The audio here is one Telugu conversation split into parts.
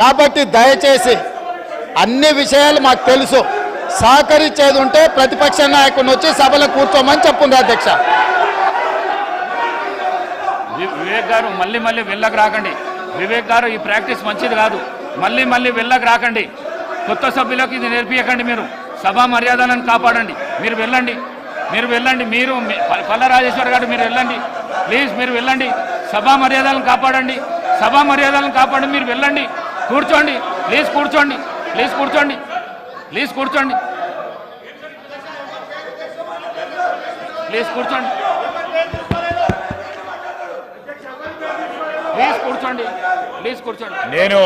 కాబట్టి దయచేసి అన్ని విషయాలు మాకు తెలుసు. సహకరించేది ఉంటే ప్రతిపక్ష నాయకుడిని వచ్చి సభలో కూర్చోమని చెప్పుంది అధ్యక్ష. వివేక్ గారు మళ్ళీ మళ్ళీ వెళ్ళకు రాకండి. వివేక్ గారు ఈ ప్రాక్టీస్ మంచిది కాదు. మళ్ళీ మళ్ళీ వెళ్ళకు రాకండి. కొత్త సభ్యులకు ఇది నేర్పించకండి మీరు. సభా మర్యాదలను కాపాడండి. మీరు వెళ్ళండి. మీరు వెళ్ళండి. మీరు పల్ల రాజేశ్వర్ గారు మీరు వెళ్ళండి. ప్లీజ్ మీరు వెళ్ళండి. సభా మర్యాదలను కాపాడండి. సభా మర్యాదలను కాపాడండి. మీరు వెళ్ళండి. కూర్చోండి. ప్లీజ్ కూర్చోండి. ప్లీజ్ కూర్చోండి. ప్లీజ్ కూర్చోండి. ప్లీజ్ కూర్చోండి. ప్లీజ్ కూర్చోండి. ప్లీజ్ కూర్చోండి. నేను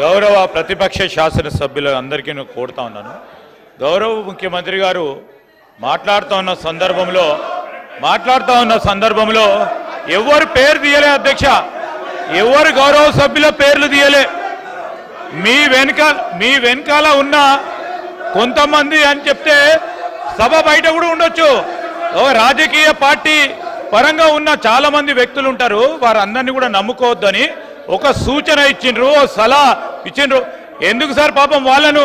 గౌరవ ప్రతిపక్ష శాసనసభ్యులు అందరికీ కోరుతా ఉన్నాను. గౌరవ ముఖ్యమంత్రి గారు మాట్లాడుతూ ఉన్న సందర్భంలో మాట్లాడుతూ ఉన్న సందర్భంలో ఎవరు పేరు తీయలే అధ్యక్ష? ఎవరు గౌరవ సభ్యుల పేర్లు తీయలే? మీ వెనుక మీ వెనకాల ఉన్న కొంతమంది అని చెప్తే సభ బయట కూడా ఉండొచ్చు. ఓ రాజకీయ పార్టీ పరంగా ఉన్న చాలా మంది వ్యక్తులు ఉంటారు. వారందరినీ కూడా నమ్ముకోవద్దని ఒక సూచన ఇచ్చిండ్రు ఓ సలహా ఇచ్చిండ్రు. ఎందుకు సార్ పాపం వాళ్ళను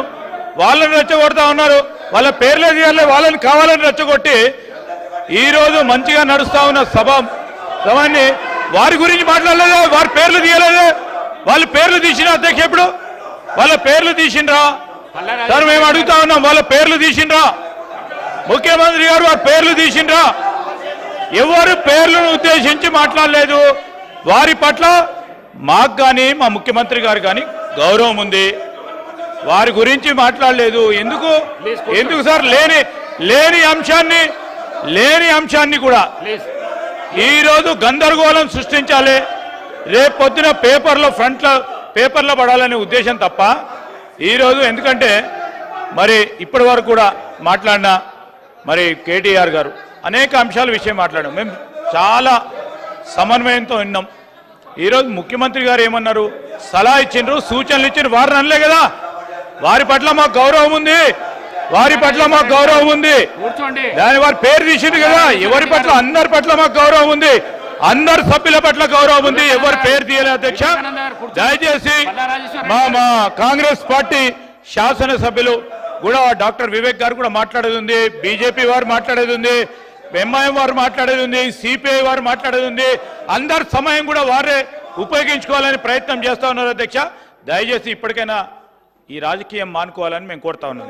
వాళ్ళని రెచ్చగొడతా ఉన్నారు? వాళ్ళ పేర్లే తీయాలి వాళ్ళని కావాలని రెచ్చగొట్టి ఈ రోజు మంచిగా నడుస్తా ఉన్న సభ. సభని వారి గురించి మాట్లాడలేదే వారి పేర్లు తీయలేదే. వాళ్ళు పేర్లు తీసిన అధ్యక్ష ఎప్పుడు? వాళ్ళ పేర్లు తీసిండ్రా. సార్ మేము అడుగుతా ఉన్నాం వాళ్ళ పేర్లు తీసిండ్రా. ముఖ్యమంత్రి గారు వారి పేర్లు తీసిండ్రా. ఎవరు పేర్లను ఉద్దేశించి మాట్లాడలేదు. వారి పట్ల మాకు కానీ మా ముఖ్యమంత్రి గారు కానీ గౌరవం ఉంది. వారి గురించి మాట్లాడలేదు. ఎందుకు? ఎందుకు సార్? లేని లేని అంశాన్ని లేని అంశాన్ని కూడా ఈరోజు గందరగోళం సృష్టించాలి. రేపు పొద్దున పేపర్లో ఫ్రంట్లో పేపర్లో పడాలనే ఉద్దేశం తప్ప ఈరోజు ఎందుకంటే మరి ఇప్పటి వరకు కూడా మాట్లాడిన మరి కేటీఆర్ గారు అనేక అంశాల విషయం మాట్లాడాం. మేము చాలా సమన్వయంతో విన్నాం. ఈరోజు ముఖ్యమంత్రి గారు ఏమన్నారు? సలహా ఇచ్చిండ్రు సూచనలు ఇచ్చిండ్రు వారిని అనలే కదా. వారి పట్ల మాకు గౌరవం ఉంది. వారి పట్ల మాకు గౌరవం ఉంది. దాని వారి పేరు తీసింది కదా. ఎవరి పట్ల? అందరి పట్ల మాకు గౌరవం ఉంది. అందరు సభ్యుల పట్ల గౌరవం ఉంది. ఎవరు పేరు తీయలే అధ్యక్ష. దయచేసి మా మా కాంగ్రెస్ పార్టీ శాసన సభ్యులు కూడా డాక్టర్ వివేక్ గారు కూడా మాట్లాడేది ఉంది. బీజేపీ వారు మాట్లాడేది ఉంది. ఎంఐఎం వారు మాట్లాడేది ఉంది. సిపిఐ వారు మాట్లాడేది ఉంది. అందరి సమయం కూడా వారే ఉపయోగించుకోవాలని ప్రయత్నం చేస్తా ఉన్నారు అధ్యక్ష. దయచేసి ఇప్పటికైనా ఈ రాజకీయం మానుకోవాలని మేము కోరుతా ఉన్నాం.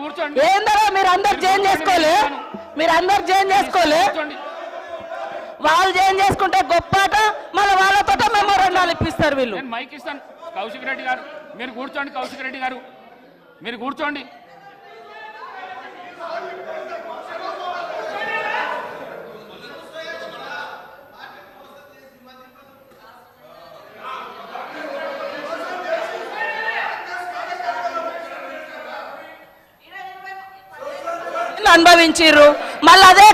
ఏందరో మీరు అందరు జైన్ చేసుకోలే? మీరు అందరు జైన్ చేసుకోలే? వాళ్ళు జైన్ చేసుకుంటే గొప్ప ఆట మళ్ళీ వాళ్ళతో మెమోరాండాలు ఇప్పిస్తారు వీళ్ళు. నేను మైక్ ఇస్తాను. కౌశిక్ రెడ్డి గారు మీరు కూర్చోండి కౌశిక్ రెడ్డి గారు. మీరు కూర్చోండి. అనుభవించిర్రు. మళ్ళీ అదే